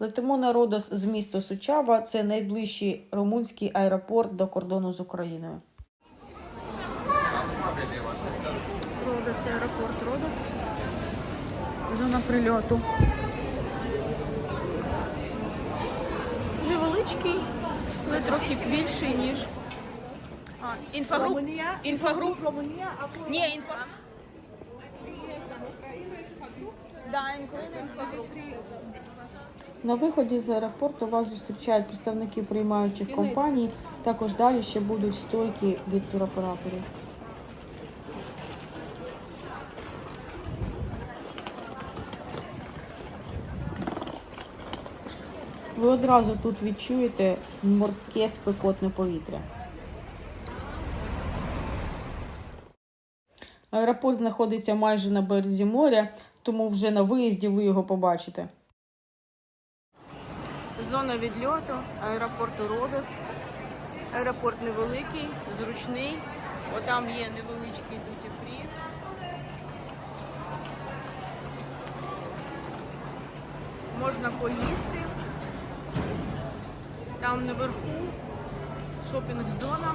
Летимо на Родос з міста Сучава. Це найближчий румунський аеропорт до кордону з Україною. Родос, аеропорт Родос. Зона прильоту. Невеличкий, але трохи більший, ніж. А, інфогруп. Інфогруп. Ні, інфо. Да, інфогруп. На виході з аеропорту вас зустрічають представники приймаючих компаній. Також далі ще будуть стойки від туроператорів. Ви одразу тут відчуєте морське спекотне повітря. Аеропорт знаходиться майже на березі моря, тому вже на виїзді ви його побачите. Зона відльоту аеропорту Родос. Аеропорт невеликий, зручний. Отам є невеличкий дуті фрі. Можна поїсти. Там наверху шопінг-зона,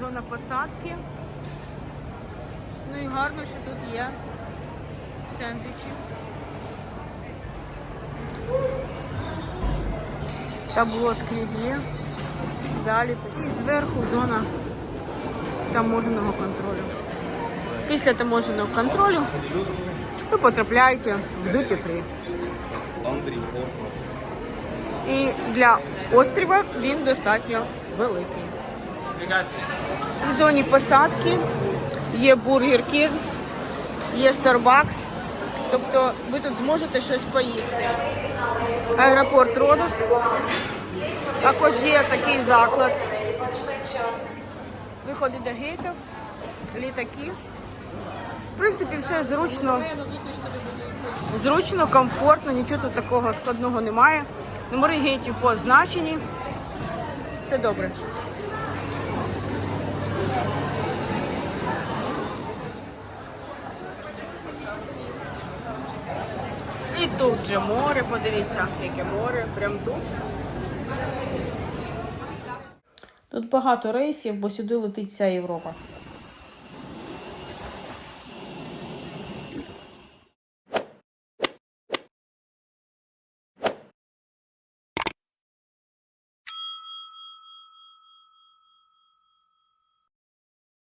зона посадки. Ну і гарно, що тут є сендвічі. Табло скрізь. Далі і зверху зона таможеного контролю. Після таможеного контролю ви потрапляєте в дуті фрі. І для острова він достатньо великий. В зоні посадки є Бургер Кінгс, є Starbucks. Тобто ви тут зможете щось поїсти. Аеропорт Родос. Також є такий заклад. Виходи до гейтів, літаки. В принципі, все зручно. Зручно, комфортно, нічого тут такого складного немає. Номери гейтів позначені. Все добре. Тут же море, подивіться, яке море, прям тут. Тут багато рейсів, бо сюди летить вся Європа.